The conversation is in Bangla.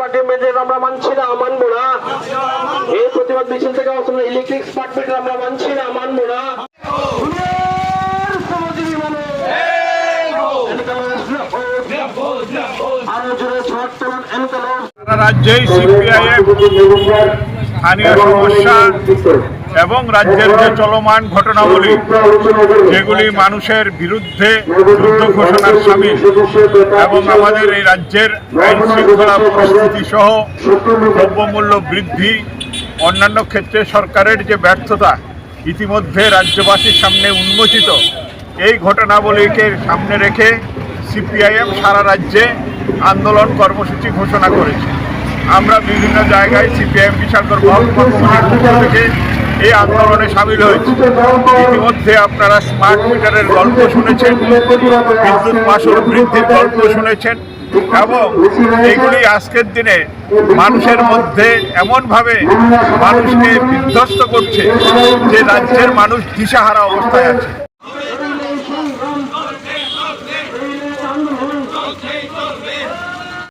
পার্টির মেয়েদের আমরা মানছি না মানবো না এই প্রতিবাদ মিছিল থেকে আমরা ইলেকট্রিক স্মার্ট আমরা মানছি না মানবো না রাজ্যেই সিপিআইএম স্থানীয় সমস্যা এবং রাজ্যের যে চলমান ঘটনাবলী, যেগুলি মানুষের বিরুদ্ধে যুদ্ধ ঘোষণার সামিল এবং আমাদের এই রাজ্যের আইন শৃঙ্খলা পরিস্থিতি সহ দ্রব্যমূল্য বৃদ্ধি, অন্যান্য ক্ষেত্রে সরকারের যে ব্যর্থতা, ইতিমধ্যে রাজ্যবাসীর সামনে উন্মোচিত, এই ঘটনাবলীকে সামনে রেখে সিপিআইএম সারা রাজ্যে আন্দোলন কর্মসূচি ঘোষণা করেছে। আমরা বিভিন্ন জায়গায় সিপিআইএম বিশালকর মহকুমার থেকে এই আন্দোলনে সামিল হয়েছি ইতিমধ্যে আপনারা স্মার্ট মিটারের গল্প শুনেছেন বিদ্যুৎ মাসর বৃদ্ধির গল্প শুনেছেন এবং এগুলি আজকের দিনে মানুষের মধ্যে এমনভাবে মানুষকে বিধ্বস্ত করছে যে রাজ্যের মানুষ দিশাহারা অবস্থায় আছে